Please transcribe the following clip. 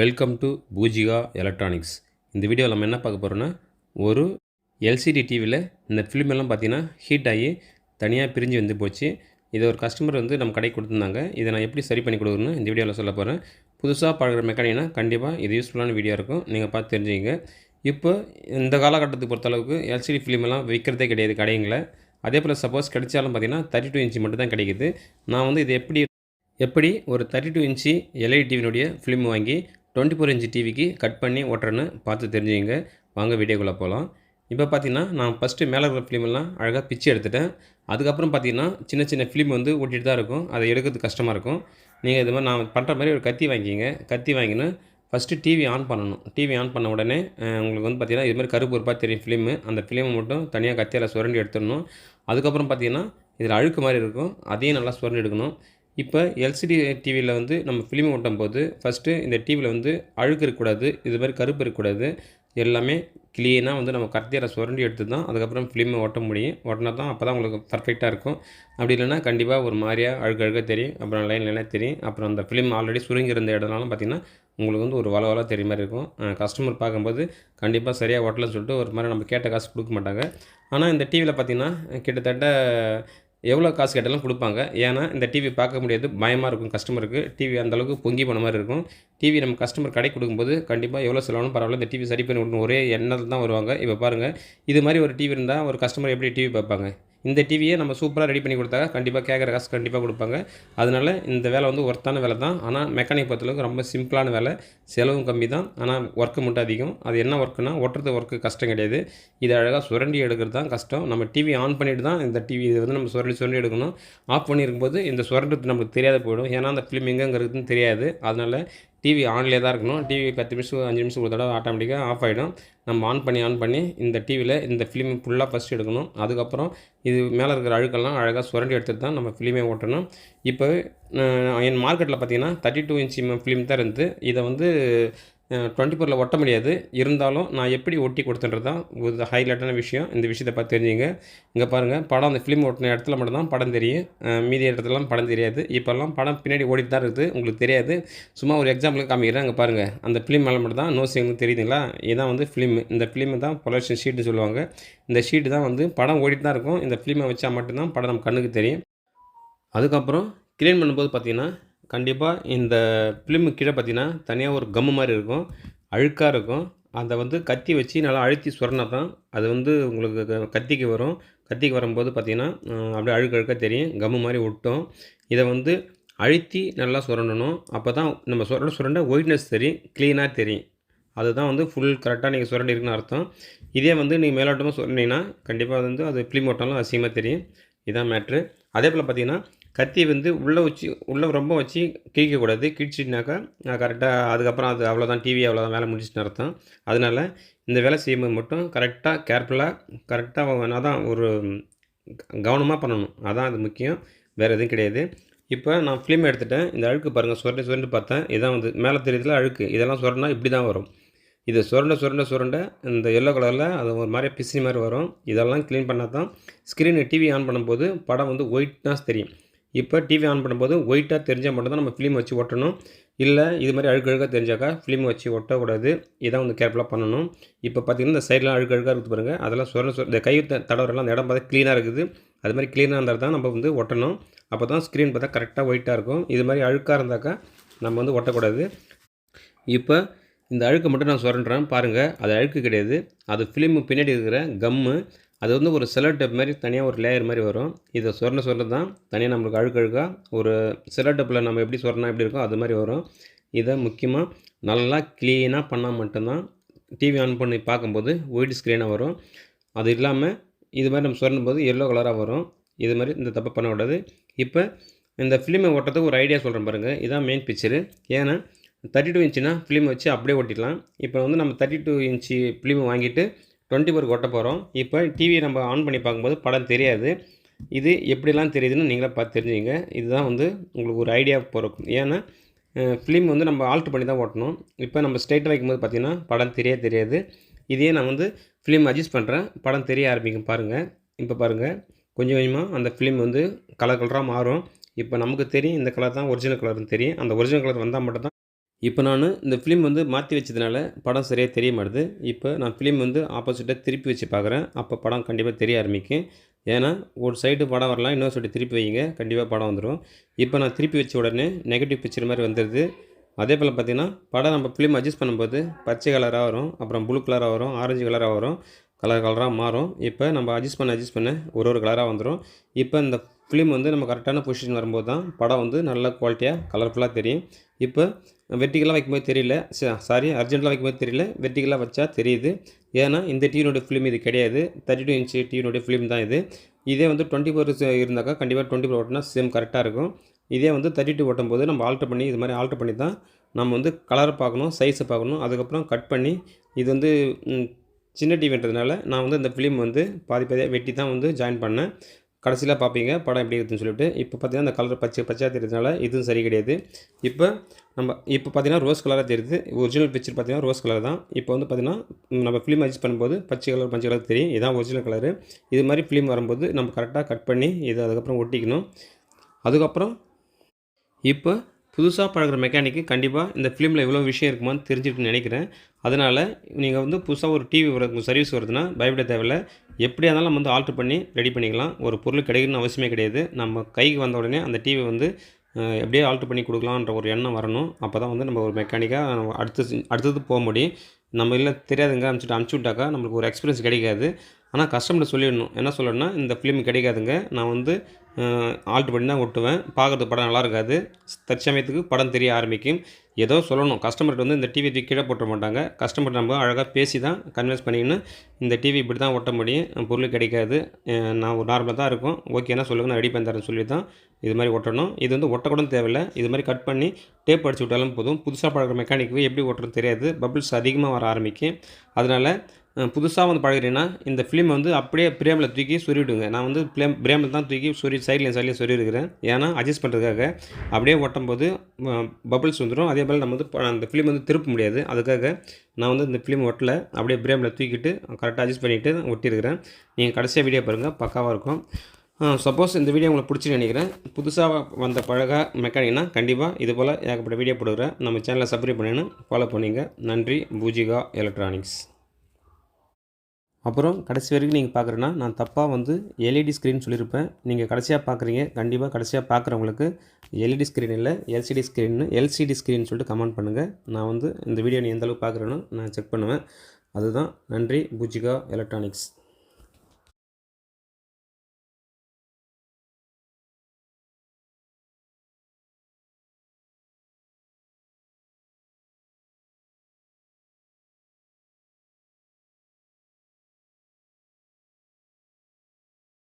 Welcome to Poojika electronics இந்த வீடியோவில் நம்ம என்ன பார்க்க போகிறோன்னா ஒரு எல்சிடி டிவியில் இந்த ஃபிலிம் எல்லாம் பார்த்தீங்கன்னா ஹீட் ஆகி தனியாக பிரிஞ்சு வந்து போச்சு. இதை ஒரு கஸ்டமர் வந்து நம்ம கடைக்கு கொடுத்துருந்தாங்க. இதை நான் எப்படி சரி பண்ணி கொடுக்குறேன்னு இந்த வீடியோவில் சொல்ல போகிறேன் புதுசாக பழகிற மெக்கானிக்னா கண்டிப்பாக இது யூஸ்ஃபுல்லான வீடியோ இருக்கும். நீங்கள் பார்த்து தெரிஞ்சுங்க இப்போ இந்த காலகட்டத்துக்கு பொறுத்தளவுக்கு எல்சிடி ஃபிலிம் எல்லாம் விற்கிறதே கிடையாது கடைங்களில். அதே போல் சப்போஸ் கிடைச்சாலும் பார்த்தீங்கன்னா தேர்ட்டி டூ இன்ச்சு மட்டும் தான் கிடைக்குது. நான் வந்து இது எப்படி எப்படி ஒரு தேர்ட்டி டூ இன்ச்சு எல்இடி டிவினுடைய ஃபிலிம் வாங்கி டுவெண்ட்டி ஃபோர் இன்ச்சு டிவிக்கு கட் பண்ணி ஓட்டுறேன்னு பார்த்து தெரிஞ்சுங்க வாங்க வீடியோக்குள்ளே போகலாம். இப்போ பார்த்தீங்கன்னா நான் ஃபஸ்ட்டு மேலே இருக்கிற ஃபிலிமெல்லாம் அழகாக பிச்சு எடுத்துட்டேன். அதுக்கப்புறம் பார்த்தீங்கன்னா சின்ன சின்ன ஃபிலிம் வந்து ஓட்டிகிட்டு தான் இருக்கும். அதை எடுக்கிறது கஷ்டமாக இருக்கும். நீங்கள் இது மாதிரி நான் பண்ணுற மாதிரி ஒரு கத்தி வாங்கிக்கிங்க. கத்தி வாங்கின்னு ஃபஸ்ட்டு டிவி ஆன் பண்ணணும். டிவி ஆன் பண்ண உடனே உங்களுக்கு வந்து பார்த்தீங்கன்னா இது மாதிரி கருப்பு உருப்பாக தெரியும் ஃபிலிமு அந்த ஃபிலிமை மட்டும் தனியாக கத்தியால் சுரண்டி எடுத்துடணும். அதுக்கப்புறம் பார்த்தீங்கன்னா இதில் அழுக்கு மாதிரி இருக்கும். அதையும் நல்லா சுரண்டி எடுக்கணும். இப்போ எல்சிடி டிவியில் வந்து நம்ம ஃபிலிம் ஓட்டும் போது ஃபஸ்ட்டு இந்த டிவியில் வந்து அழுக்கு இருக்கக்கூடாது இது மாதிரி கருப்பு இருக்கக்கூடாது. எல்லாமே க்ளீனாக வந்து நம்ம கத்தியால் சுரண்டி எடுத்து தான் அதுக்கப்புறம் ஃபிலிமை ஓட்ட முடியும். ஓட்டினா தான் அப்போ தான் உங்களுக்கு பர்ஃபெக்டாக இருக்கும். அப்படி இல்லைன்னா கண்டிப்பாக ஒரு மாதிரியாக அழுக்கு அழுக தெரியும் அப்புறம் லைன் லைனாக தெரியும் அப்புறம் அந்த ஃபிலிம் ஆல்ரெடி சுருங்கி இருந்த இடம்னாலும் பார்த்தீங்கன்னா உங்களுக்கு வந்து ஒரு வள வள தெரிய மாதிரி இருக்கும். கஸ்டமர் பார்க்கும்போது கண்டிப்பாக சரியாக ஓட்டலன்னு சொல்லிட்டு ஒரு மாதிரி நம்ம கேட்ட காசு கொடுக்க மாட்டாங்க. ஆனால் இந்த டிவியில் பார்த்தீங்கன்னா கிட்டத்தட்ட எவ்வளோ காசு கேட்டாலும் கொடுப்பாங்க. ஏன்னா இந்த டிவி பார்க்க முடியாது. பயமாக இருக்கும். கஸ்டமருக்கு டிவி அந்தளவுக்கு பொங்கி போன மாதிரி இருக்கும். டிவி நம்ம கஸ்டமர் கடை கொடுக்கும்போது கண்டிப்பாக எவ்வளோ செலவானும் பரவாயில்ல. இந்த டிவி சரி பண்ணி விடணும். ஒரே எண்ணத்தில் தான் வருவாங்க. இப்போ பாருங்கள் இது மாதிரி ஒரு டிவி இருந்தால் ஒரு கஸ்டமர் எப்படி டிவி பார்ப்பாங்க? இந்த டிவியை நம்ம சூப்பராக ரெடி பண்ணி கொடுத்தா கண்டிப்பாக கேட்குற காசு கண்டிப்பாக கொடுப்பாங்க. அதனால் இந்த வேலை வந்து ஒர்த்தான வேலை தான். ஆனால் மெக்கானிக் பொறுத்தளவுக்கு ரொம்ப சிம்பிளான வேலை. செலவும் கம்மி தான். ஆனால் ஒர்க்கு மட்டும் அதிகம். அது என்ன ஒர்க்குனா ஒட்டுறது ஒர்க்கு கஷ்டம் கிடையாது. இது அழகாக சுரண்டி எடுக்கிறது தான் கஷ்டம். நம்ம டிவி ஆன் பண்ணிட்டு தான் இந்த டிவி இதை வந்து நம்ம சுரண்டி சுரண்டி எடுக்கணும். ஆஃப் பண்ணியிருக்கும்போது இந்த சுரண்டுறது நமக்கு தெரியாத போயிடும். ஏன்னா அந்த ஃபிலிம் எங்கேங்கிறதுன்னு தெரியாது. அதனால் டிவி ஆன்லேயே தான் இருக்கணும். டிவி பத்து நிமிஷம் அஞ்சு நிமிஷம் ஒரு தடவை ஆட்டோமேட்டிக்காக ஆஃப் ஆகிடும் நம்ம ஆன் பண்ணி ஆன் பண்ணி இந்த டிவியில் இந்த ஃபிலிம் ஃபுல்லாக ஃபஸ்ட் எடுக்கணும். அதுக்கப்புறம் இது மேலே இருக்கிற அழுக்கெல்லாம் அழகாக சுரண்டி எடுத்துட்டு தான் நம்ம ஃபிலிமே ஓட்டணும். இப்போ என் மார்க்கெட்டில் பார்த்தீங்கன்னா தேர்ட்டி டூ இன்ச் ஃபிலிம் தான் இருந்து இதை வந்து டுவெண்ட்டி ஃபோரில் ஒட்ட முடியாது இருந்தாலும் நான் எப்படி ஒட்டி கொடுத்துன்றது தான் ஒரு ஹைலைட்டான விஷயம். இந்த விஷயத்தை பார்த்து தெரிஞ்சுங்க. இங்கே பாருங்கள் படம் அந்த ஃபிலிம் ஓட்டின இடத்துல மட்டும்தான் படம் தெரியும். மீதி இடத்துலலாம் படம் தெரியாது. இப்போல்லாம் படம் பின்னாடி ஓடிட்டு தான் இருக்குது. உங்களுக்கு தெரியாது. சும்மா ஒரு எக்ஸாம்பிளுக்கு காமிக்கிறேன். அங்கே பாருங்கள் அந்த ஃபிலிம் மேலே மட்டும் தான் நோஸ் எங்களுக்கு தெரியுதுங்களா? இதுதான் வந்து ஃபிலிம் இந்த ஃபிலிம் தான் பொலர்ஷன் ஷீட்னு சொல்லுவாங்க. இந்த ஷீட்டு தான் வந்து படம் ஓடிட்டு தான் இருக்கும். இந்த ஃபிலிமை வச்சால் மட்டும்தான் படம் நம்ம கண்ணுக்கு தெரியும். அதுக்கப்புறம் க்ளீன் பண்ணும்போது பார்த்தீங்கன்னா கண்டிப்பாக இந்த ஃபிலிமு கீழே பார்த்தீங்கன்னா தனியாக ஒரு கம்மு மாதிரி இருக்கும் அழுக்காக இருக்கும். அதை வந்து கத்தி வச்சு நல்லா அழுத்தி சுரண்டா தான் அது வந்து உங்களுக்கு க- கத்திக்கு வரும். கத்திக்கு வரும்போது பார்த்தீங்கன்னா அப்படியே அழுக்க அழுக்க தெரியும். கம்மு மாதிரி ஒட்டும். இதை வந்து அழுத்தி நல்லா சுரண்டணும் அப்போ தான் நம்ம சுரண்ட சுரண்ட ஒயிட்னஸ் தெரியும் க்ளீனாக தெரியும். அதுதான் வந்து ஃபுல் கரெக்டாக நீங்கள் சுரண்டி இருக்குன்னு அர்த்தம். இதே வந்து நீங்கள் மேலோட்டமாக சுரண்டிங்கன்னா கண்டிப்பாக வந்து அது ஃபிலிம் ஓட்டம்லாம் அசியமாக தெரியும். இதான் மேட்ரு அதே போல் பார்த்தீங்கன்னா கத்தி வந்து உள்ளே வச்சு உள்ளே ரொம்ப வச்சு கிழிக்கக்கூடாது. கிழிச்சிட்னாக்கா கரெக்டாக அதுக்கப்புறம் அது அவ்வளோதான் டிவி அவ்வளோதான் வேலை முடிச்சுட்டு அர்த்தம். அதனால் இந்த வேலை செய்யும்போது மட்டும் கரெக்டாக கேர்ஃபுல்லாக கரெக்டாக அதான் ஒரு கவனமாக பண்ணணும். அதான் அது முக்கியம். வேறு எதுவும் கிடையாது. இப்போ நான் ஃபிலிம் எடுத்துட்டேன். இந்த அழுக்கு பாருங்கள் சுரண்டி சுரண்டு பார்த்தேன். இதான் வந்து மேலே தெரியுதுல அழுக்கு. இதெல்லாம் சுரண்டா இப்படி தான் வரும். இது சுரண்ட சுரண்ட சுரண்ட இந்த எல்லோ கலரில் அது ஒரு மாதிரி பிசி மாதிரி வரும். இதெல்லாம் க்ளீன் பண்ணால் தான் ஸ்க்ரீனு டிவி ஆன் பண்ணும்போது படம் வந்து ஒயிட்னஸ் தெரியும். இப்போ டிவி ஆன் பண்ணும்போது ஒயிட்டாக தெரிஞ்சால் மட்டும் தான் நம்ம ஃபிலிம் வச்சு ஒட்டணும். இல்லை இது மாதிரி அழுக்கு அழுக்காக தெரிஞ்சாக்கா ஃபிலிம் வச்சு ஒட்டக்கூடாது. இதான் வந்து கேர்ஃபுல்லாக பண்ணணும். இப்போ பார்த்தீங்கன்னா இந்த சைட்லாம் அழுக்கு அழுக்காக இருக்குது பாருங்கள் அதெல்லாம் சொரண சொல் இந்த கை தடவரெல்லாம் அந்த இடம் பார்த்தா க்ளீனாக இருக்குது. அது மாதிரி க்ளீனாக இருந்தால் தான் நம்ம வந்து ஒட்டணும். அப்போ தான் ஸ்க்ரீன் பார்த்தா கரெக்டாக ஒயிட்டாக இருக்கும். இது மாதிரி அழுக்காக இருந்தாக்கா நம்ம வந்து ஒட்டக்கூடாது. இப்போ இந்த அழுக்கு மட்டும் நான் சுரண்டுறேன் பாருங்கள் அது அழுக்கு கிடையாது. அது ஃபிலிமு பின்னாடி இருக்கிற கம்மு அது வந்து ஒரு சிலர் டப் மாதிரி தனியாக ஒரு லேயர் மாதிரி வரும். இதை சொரண சுரண்ட தான். தனியாக நம்மளுக்கு அழுக்கு அழுக்காக ஒரு செலோ டப்பில் நம்ம எப்படி சொரணா எப்படி இருக்கோ அது மாதிரி வரும். இதை முக்கியமாக நல்லா க்ளீனாக பண்ணால் மட்டும்தான் டிவி ஆன் பண்ணி பார்க்கும்போது ஒயிட் ஸ்க்ரீனாக வரும். அது இல்லாமல் இது மாதிரி நம்ம சொரணும் போது எல்லோ கலராக வரும். இது மாதிரி இந்த தப்பை பண்ணக்கூடாது இப்போ இந்த ஃபிலிமை ஓட்டுறதுக்கு ஒரு ஐடியா சொல்கிறேன் பாருங்கள் இதான் மெயின் பிக்சரு ஏன்னா தேர்ட்டி டூ இன்ச்சுனா ஃபிலிம் வச்சு அப்படியே ஒட்டிடலாம் இப்போ வந்து நம்ம தேர்ட்டி டூ இன்ச்சு ஃபிலிம் வாங்கிட்டு டுவெண்ட்டி ஃபோர் ஒட்ட போகிறோம் இப்போ டிவி நம்ம ஆன் பண்ணி பார்க்கும்போது படம் தெரியாது. இது எப்படிலாம் தெரியுதுன்னு நீங்களே பார்த்து தெரிஞ்சுங்க இதுதான் வந்து உங்களுக்கு ஒரு ஐடியா பிறக்கும். ஏன்னா ஃபிலிம் வந்து நம்ம ஆல்ட்ரு பண்ணி தான் ஓட்டணும். இப்போ நம்ம ஸ்ட்ரைட்டாக வைக்கும்போது பார்த்தீங்கன்னா படம் தெரிய தெரியாது. இதே நான் வந்து ஃபிலிம் அட்ஜஸ்ட் பண்ணுறேன் படம் தெரிய ஆரம்பிக்கும் பாருங்கள் இப்போ பாருங்கள் கொஞ்சம் கொஞ்சமாக அந்த ஃபிலிம் வந்து கலர் கலராக மாறும். இப்போ நமக்கு தெரியும் இந்த கலர் தான் ஒரிஜினல் கலர்னு தெரியும். அந்த ஒரிஜினல் கலர் வந்தால் மட்டும்தான் இப்போ நான் இந்த ஃபிலிம் வந்து மாற்றி வச்சதுனால படம் சரியாக தெரிய மாட்டுது. இப்போ நான் ஃபிலிம் வந்து ஆப்போசிட்டாக திருப்பி வச்சு பார்க்குறேன். அப்போ படம் கண்டிப்பாக தெரிய ஆரம்பிக்கும். ஏன்னா ஒரு சைடு படம் வரலாம் இன்னொரு சைடு திருப்பி வைங்க கண்டிப்பாக படம் வந்துடும் இப்போ நான் திருப்பி வச்ச உடனே நெகட்டிவ் பிக்சர் மாதிரி வந்துடுது அதே போல் பார்த்திங்கன்னா படம் நம்ம ஃபிலிம் அட்ஜஸ்ட் பண்ணும்போது பச்சை கலராக வரும் அப்புறம் ப்ளூ கலராக வரும் ஆரஞ்சு கலராக வரும் கலர் கலராக மாறும். இப்போ நம்ம அட்ஜஸ்ட் பண்ண அட்ஜஸ்ட் பண்ண ஒரு ஒரு கலராக வந்துடும் இப்போ இந்த ஃபிலிம் வந்து நம்ம கரெக்டான பொசிஷன் வரும்போது தான் படம் வந்து நல்ல குவாலிட்டியாக கலர்ஃபுல்லாக தெரியும். இப்போ வெர்டிகலாக வைக்கும்போது தெரியல. சாரி அர்ஜென்ட்டாக வைக்கும்போது தெரியல. வெர்டிகலாக வச்சா தெரியுது. ஏன்னா இந்த டிவினுடைய ஃபிலிம் இது கிடையாது. தேர்ட்டி டூ இன்ச்சு டிவினுடைய ஃபிலிம் தான் இது. இதே வந்து டுவெண்ட்டி ஃபோர் இருந்தாக்கா கண்டிப்பாக டுவெண்ட்டி ஃபோர் ஓட்டினா சேம் கரெக்டாக இருக்கும். இதே வந்து தேர்ட்டி டூ ஓட்டும் போது நம்ம ஆல்ட்ரு பண்ணி இது மாதிரி ஆல்ட்ரு பண்ணி தான் நம்ம வந்து கலரை பார்க்கணும் சைஸை பார்க்கணும். அதுக்கப்புறம் கட் பண்ணி இது வந்து சின்ன டிவின்றதுனால நான் வந்து இந்த ஃபிலிம் வந்து பாதி பாதியாக வெட்டி தான் வந்து ஜாயின் பண்ணேன். கடைசியில் பார்ப்பீங்க படம் எப்படி இருக்குதுன்னு சொல்லிட்டு. இப்போ பார்த்தீங்கன்னா அந்த கலர் பச்சை பச்சையாக தெரியுதுனால இதுவும் சரி கிடையாது. இப்போ நம்ம இப்போ பார்த்தீங்கன்னா ரோஸ் கலராக தெரியுது. ஒரிஜினல் பிக்சர் பார்த்தீங்கன்னா ரோஸ் கலர் தான். இப்போ வந்து பார்த்தீங்கன்னா நம்ம ஃபிலிம் அட்ஜஸ்ட் பண்ணும்போது பச்சை கலர் பச்சை கலர் தெரியும். இதான் ஒரிஜினல் கலரு இது மாதிரி ஃபிலிம் வரும்போது நம்ம கரெக்டாக கட் பண்ணி இதை அதுக்கப்புறம் ஒட்டிக்கணும். அதுக்கப்புறம் இப்போ புதுசாக பழகுற மெக்கானிக்கு கண்டிப்பாக இந்த ஃபிலிமில் இவ்வளோ விஷயம் இருக்குமான்னு தெரிஞ்சிருக்குன்னு நினைக்கிறேன். அதனால் நீங்கள் வந்து புதுசாக ஒரு டிவி வர சர்வீஸ் வருதுன்னா பயப்பட தேவையில்ல. எப்படியா இருந்தாலும் நம்ம வந்து ஆல்ட்ரு பண்ணி ரெடி பண்ணிக்கலாம். ஒரு பொருள் கிடைக்கணும்னு அவசியமே கிடையாது. நம்ம கைக்கு வந்த உடனே அந்த டிவி வந்து எப்படியே ஆல்ட்ரு பண்ணி கொடுக்கலான்ற ஒரு எண்ணம் வரணும். அப்போ தான் வந்து நம்ம ஒரு மெக்கானிக்காக அடுத்து அடுத்தது போக முடியும். நம்ம இல்லை தெரியாதுங்க அனுப்பிச்சிட்டு அனுப்பிச்சி விட்டாக்கா நம்மளுக்கு ஒரு எக்ஸ்பீரியன்ஸ் கிடைக்காது. ஆனால் கஸ்டமர்கிட்ட சொல்லிடணும். என்ன சொல்லணும்னா இந்த ஃபிலிம் கிடைக்காதுங்க. நான் வந்து ஆல்ட்ரு பண்ணி தான் ஒட்டுவேன் பார்க்குறது படம் நல்லா இருக்காது. தற்சமயத்துக்கு படம் தெரிய ஆரம்பிக்கும். ஏதோ சொல்லணும். கஸ்டமர்கிட்ட வந்து இந்த டிவி தூக்கி கீழே போட்ட மாட்டாங்க. கஸ்டமர் நம்ம அழகாக பேசி தான் கன்வின்ஸ் பண்ணிக்கணும் இந்த டிவி இப்படி தான் ஒட்ட முடியும். பொருள் கிடைக்காது. நான் ஒரு நார்மலாக தான் இருக்கும். ஓகேனா சொல்லுங்கள் நான் ரெடி பண்ணி தரேன் சொல்லி தான் இது மாதிரி ஒட்டணும் இது வந்து ஒட்டக்கூட தேவையில்லை. இது மாதிரி கட் பண்ணி டேப் அடிச்சு விட்டாலும் போதும். புதுசாக பழகிற மெக்கானிக்கு எப்படி ஒட்டுறது தெரியாது. பபிள்ஸ் அதிகமாக வர ஆரம்பிக்கும். அதனால் புதுசாக வந்து பழகிறீங்கன்னா இந்த ஃபிலிம் வந்து அப்படியே பிரேமில் தூக்கி சொருவிடுங்க. நான் வந்து பிளேம் பிரேமில் தான் தூக்கி சொறி சைட்லேயும் சைட்லேயும் சொறி இருக்கிறேன் ஏன்னா அட்ஜஸ்ட் பண்ணுறதுக்காக அப்படியே ஒட்டும் போது பபிள்ஸ் வந்துடும் அதே போல் நம்ம வந்து அந்த ஃபிலிம் வந்து திருப்ப முடியாது. அதுக்காக நான் வந்து இந்த ஃபிலிம் ஒட்டலை. அப்படியே பிரேமில் தூக்கிட்டு கரெக்டாக அட்ஜஸ்ட் பண்ணிவிட்டு ஒட்டியிருக்கிறேன் நீங்கள் கடைசியாக வீடியோ பாருங்கள் பக்காவாக இருக்கும். சப்போஸ் இந்த வீடியோ உங்களுக்கு பிடிச்சி நினைக்கிறேன். புதுசாக வந்த பழக மெக்கானிக்னா கண்டிப்பாக இது போல் ஏகப்பட்ட வீடியோ போடுகிறேன் நம்ம சேனலை சப்ஸ்கிரைப் பண்ணின்னு ஃபாலோ பண்ணிங்க. நன்றி. பூஜிகா எலக்ட்ரானிக்ஸ் அப்புறம் கடைசி வரைக்கும் நீங்கள் பார்க்குறேன்னா நான் தப்பாக வந்து எல்இடி ஸ்க்ரீன் சொல்லியிருப்பேன் நீங்கள் கடைசியாக பார்க்குறீங்க கண்டிப்பாக கடைசியாக பார்க்குறவங்களுக்கு எல்இடி ஸ்க்ரீன் இல்லை எல்சிடி ஸ்க்ரீன் எல்சிடி ஸ்க்ரீன் சொல்லிட்டு கமெண்ட் பண்ணுங்கள் நான் வந்து இந்த வீடியோ நீ எந்தளவுக்கு பார்க்குறேன்னு பார்க்குறேனோ நான் செக் பண்ணுவேன். அதுதான் நன்றி பூஜிகா எலக்ட்ரானிக்ஸ்